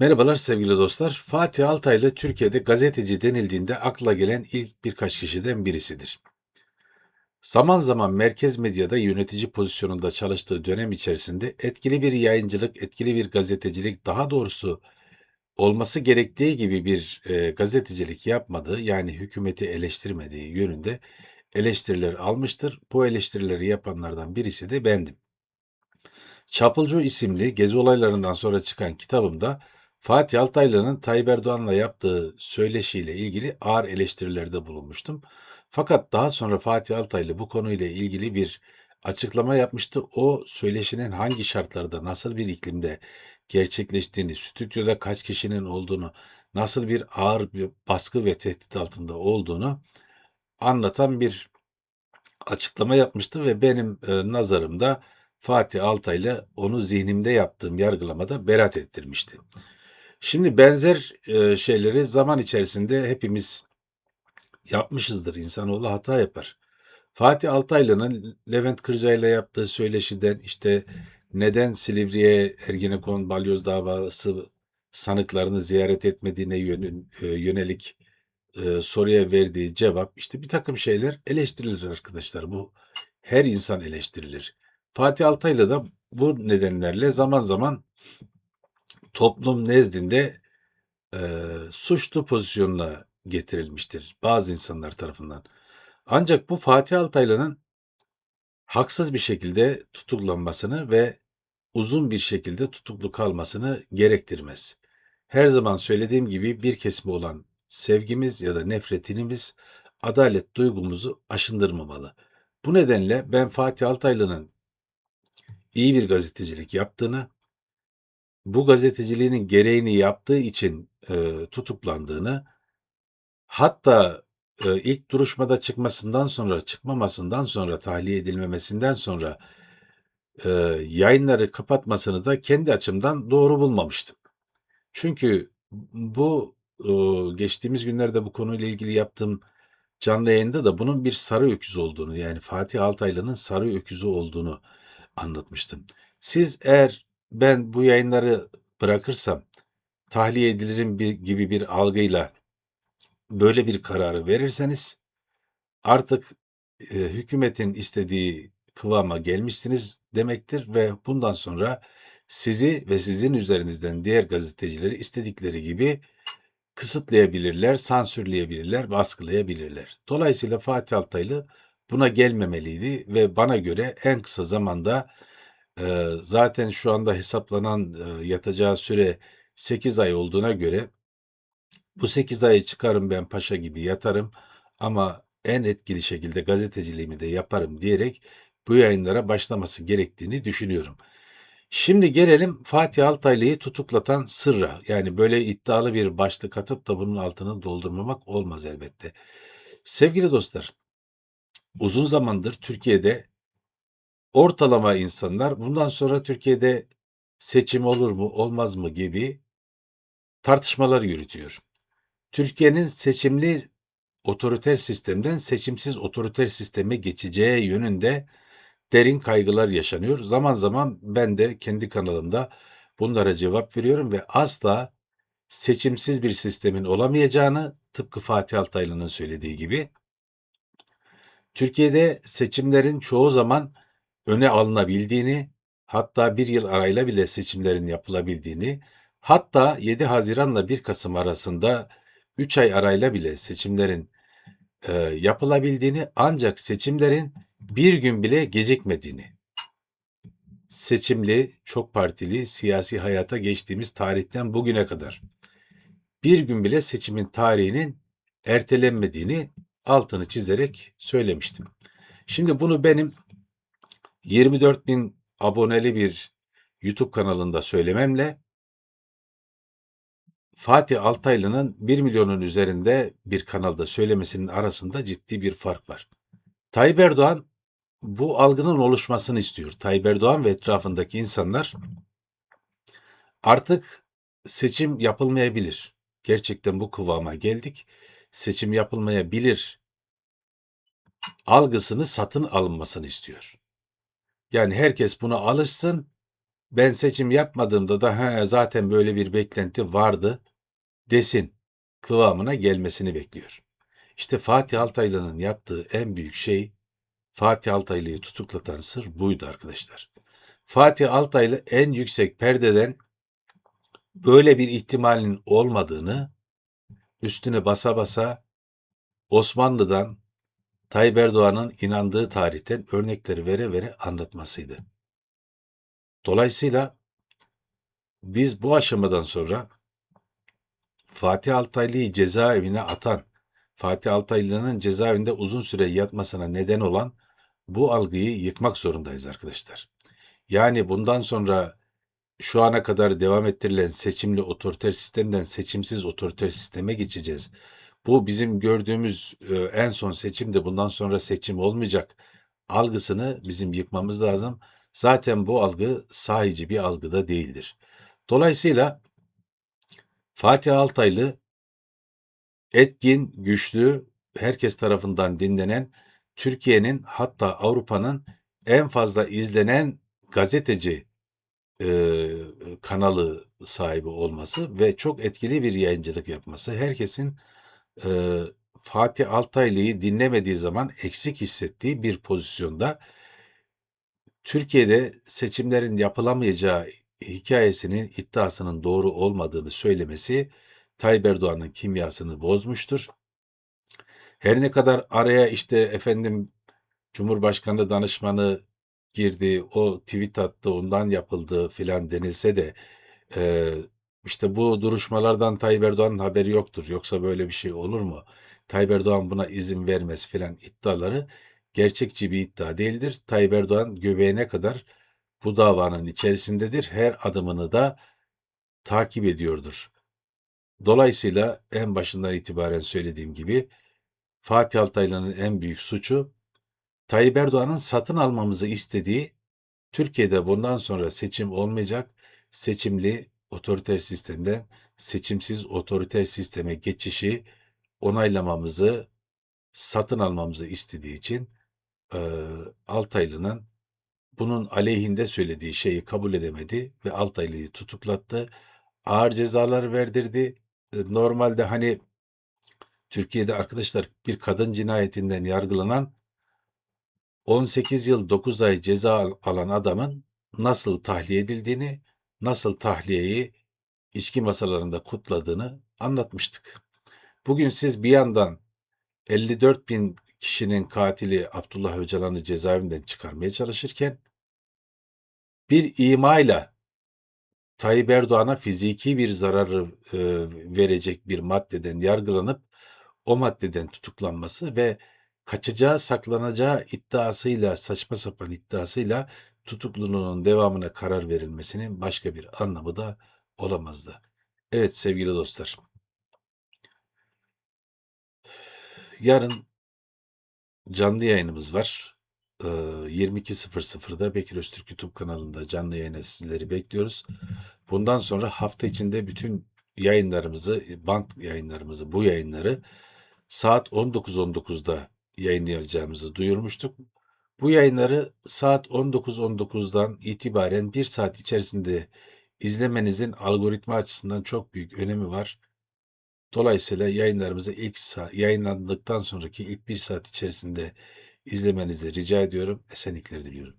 Merhabalar sevgili dostlar. Fatih Altaylı Türkiye'de gazeteci denildiğinde akla gelen ilk birkaç kişiden birisidir. Zaman zaman merkez medyada yönetici pozisyonunda çalıştığı dönem içerisinde etkili bir yayıncılık, etkili bir gazetecilik, daha doğrusu olması gerektiği gibi bir e, gazetecilik yapmadığı, yani hükümeti eleştirmediği yönünde eleştiriler almıştır. Bu eleştirileri yapanlardan birisi de bendim. Çapulcu isimli gezi olaylarından sonra çıkan kitabımda Fatih Altaylı'nın Tayyip Erdoğan'la yaptığı söyleşiyle ilgili ağır eleştirilerde bulunmuştum. Fakat daha sonra Fatih Altaylı bu konuyla ilgili bir açıklama yapmıştı. O söyleşinin hangi şartlarda, nasıl bir iklimde gerçekleştiğini, stüdyoda kaç kişinin olduğunu, nasıl bir ağır bir baskı ve tehdit altında olduğunu anlatan bir açıklama yapmıştı ve benim e, nazarımda Fatih Altaylı onu zihnimde yaptığım yargılamada beraat ettirmişti. Şimdi benzer e, şeyleri zaman içerisinde hepimiz yapmışızdır. İnsanoğlu hata yapar. Fatih Altaylı'nın Levent Kırca ile yaptığı söyleşiden işte neden Silivri'ye Ergenekon balyoz davası sanıklarını ziyaret etmediğine e, yönelik e, soruya verdiği cevap işte bir takım şeyler eleştirilir arkadaşlar. Bu her insan eleştirilir. Fatih Altaylı da bu nedenlerle zaman zaman toplum nezdinde e, suçlu pozisyonuna getirilmiştir bazı insanlar tarafından. Ancak bu Fatih Altaylı'nın haksız bir şekilde tutuklanmasını ve uzun bir şekilde tutuklu kalmasını gerektirmez. Her zaman söylediğim gibi bir kesme olan sevgimiz ya da nefretinimiz adalet duygumuzu aşındırmamalı. Bu nedenle ben Fatih Altaylı'nın iyi bir gazetecilik yaptığını, bu gazeteciliğinin gereğini yaptığı için e, tutuklandığını, hatta e, ilk duruşmada çıkmasından sonra, çıkmamasından sonra, tahliye edilmemesinden sonra e, yayınları kapatmasını da kendi açımdan doğru bulmamıştım. Çünkü bu e, geçtiğimiz günlerde bu konuyla ilgili yaptığım canlı yayında da bunun bir sarı öküz olduğunu yani Fatih Altaylı'nın sarı öküzü olduğunu anlatmıştım. Siz eğer ben bu yayınları bırakırsam tahliye edilirim bir, gibi bir algıyla böyle bir kararı verirseniz artık e, hükümetin istediği kıvama gelmişsiniz demektir ve bundan sonra sizi ve sizin üzerinizden diğer gazetecileri istedikleri gibi kısıtlayabilirler, sansürleyebilirler, baskılayabilirler. Dolayısıyla Fatih Altaylı buna gelmemeliydi ve bana göre en kısa zamanda zaten şu anda hesaplanan e, yatacağı süre 8 ay olduğuna göre bu 8 ayı çıkarım ben paşa gibi yatarım ama en etkili şekilde gazeteciliğimi de yaparım diyerek bu yayınlara başlaması gerektiğini düşünüyorum. Şimdi gelelim Fatih Altaylı'yı tutuklatan sırra. Yani böyle iddialı bir başlık atıp da bunun altını doldurmamak olmaz elbette. Sevgili dostlar, uzun zamandır Türkiye'de ortalama insanlar bundan sonra Türkiye'de seçim olur mu olmaz mı gibi tartışmalar yürütüyor. Türkiye'nin seçimli otoriter sistemden seçimsiz otoriter sisteme geçeceği yönünde derin kaygılar yaşanıyor. Zaman zaman ben de kendi kanalımda bunlara cevap veriyorum ve asla seçimsiz bir sistemin olamayacağını tıpkı Fatih Altaylı'nın söylediği gibi Türkiye'de seçimlerin çoğu zaman öne alınabildiğini, hatta bir yıl arayla bile seçimlerin yapılabildiğini, hatta 7 Haziran'la 1 Kasım arasında 3 ay arayla bile seçimlerin e, yapılabildiğini ancak seçimlerin bir gün bile gecikmediğini, seçimli, çok partili siyasi hayata geçtiğimiz tarihten bugüne kadar bir gün bile seçimin tarihinin ertelenmediğini altını çizerek söylemiştim. Şimdi bunu benim 24 bin aboneli bir YouTube kanalında söylememle Fatih Altaylı'nın 1 milyonun üzerinde bir kanalda söylemesinin arasında ciddi bir fark var. Tayyip Erdoğan bu algının oluşmasını istiyor. Tayyip Erdoğan ve etrafındaki insanlar artık seçim yapılmayabilir. Gerçekten bu kıvama geldik. Seçim yapılmayabilir algısını satın alınmasını istiyor. Yani herkes buna alışsın ben seçim yapmadığımda da ha, zaten böyle bir beklenti vardı desin kıvamına gelmesini bekliyor. İşte Fatih Altaylı'nın yaptığı en büyük şey Fatih Altaylı'yı tutuklatan sır buydu arkadaşlar. Fatih Altaylı en yüksek perdeden böyle bir ihtimalin olmadığını üstüne basa basa Osmanlı'dan Tayyip Erdoğan'ın inandığı tarihten örnekleri vere vere anlatmasıydı. Dolayısıyla biz bu aşamadan sonra Fatih Altaylı'yı cezaevine atan, Fatih Altaylı'nın cezaevinde uzun süre yatmasına neden olan bu algıyı yıkmak zorundayız arkadaşlar. Yani bundan sonra şu ana kadar devam ettirilen seçimli otoriter sistemden seçimsiz otoriter sisteme geçeceğiz. Bu bizim gördüğümüz e, en son seçimde bundan sonra seçim olmayacak algısını bizim yıkmamız lazım. Zaten bu algı sahici bir algı da değildir. Dolayısıyla Fatih Altaylı etkin, güçlü, herkes tarafından dinlenen, Türkiye'nin hatta Avrupa'nın en fazla izlenen gazeteci e, kanalı sahibi olması ve çok etkili bir yayıncılık yapması herkesin e, Fatih Altaylı'yı dinlemediği zaman eksik hissettiği bir pozisyonda Türkiye'de seçimlerin yapılamayacağı hikayesinin iddiasının doğru olmadığını söylemesi Tayyip Erdoğan'ın kimyasını bozmuştur. Her ne kadar araya işte efendim Cumhurbaşkanı danışmanı girdi, o tweet attı, ondan yapıldı filan denilse de e, işte bu duruşmalardan Tayyip Erdoğan'ın haberi yoktur. Yoksa böyle bir şey olur mu? Tayyip Erdoğan buna izin vermez filan iddiaları gerçekçi bir iddia değildir. Tayyip Erdoğan göbeğine kadar bu davanın içerisindedir. Her adımını da takip ediyordur. Dolayısıyla en başından itibaren söylediğim gibi Fatih Altaylı'nın en büyük suçu Tayyip Erdoğan'ın satın almamızı istediği Türkiye'de bundan sonra seçim olmayacak, seçimli otoriter sistemden seçimsiz otoriter sisteme geçişi onaylamamızı, satın almamızı istediği için e, Altaylı'nın bunun aleyhinde söylediği şeyi kabul edemedi ve Altaylı'yı tutuklattı. Ağır cezalar verdirdi. E, normalde hani Türkiye'de arkadaşlar bir kadın cinayetinden yargılanan 18 yıl 9 ay ceza alan adamın nasıl tahliye edildiğini, nasıl tahliyeyi içki masalarında kutladığını anlatmıştık. Bugün siz bir yandan 54 bin kişinin katili Abdullah Öcalan'ı cezaevinden çıkarmaya çalışırken bir imayla Tayyip Erdoğan'a fiziki bir zararı e, verecek bir maddeden yargılanıp o maddeden tutuklanması ve kaçacağı saklanacağı iddiasıyla saçma sapan iddiasıyla tutukluluğunun devamına karar verilmesinin başka bir anlamı da olamazdı. Evet sevgili dostlar. Yarın canlı yayınımız var. 22.00'da Bekir Öztürk YouTube kanalında canlı yayına sizleri bekliyoruz. Bundan sonra hafta içinde bütün yayınlarımızı, band yayınlarımızı, bu yayınları saat 19.19'da yayınlayacağımızı duyurmuştuk. Bu yayınları saat 19.19'dan itibaren bir saat içerisinde izlemenizin algoritma açısından çok büyük önemi var. Dolayısıyla yayınlarımızı ilk yayınlandıktan sonraki ilk bir saat içerisinde izlemenizi rica ediyorum. Esenlikler diliyorum.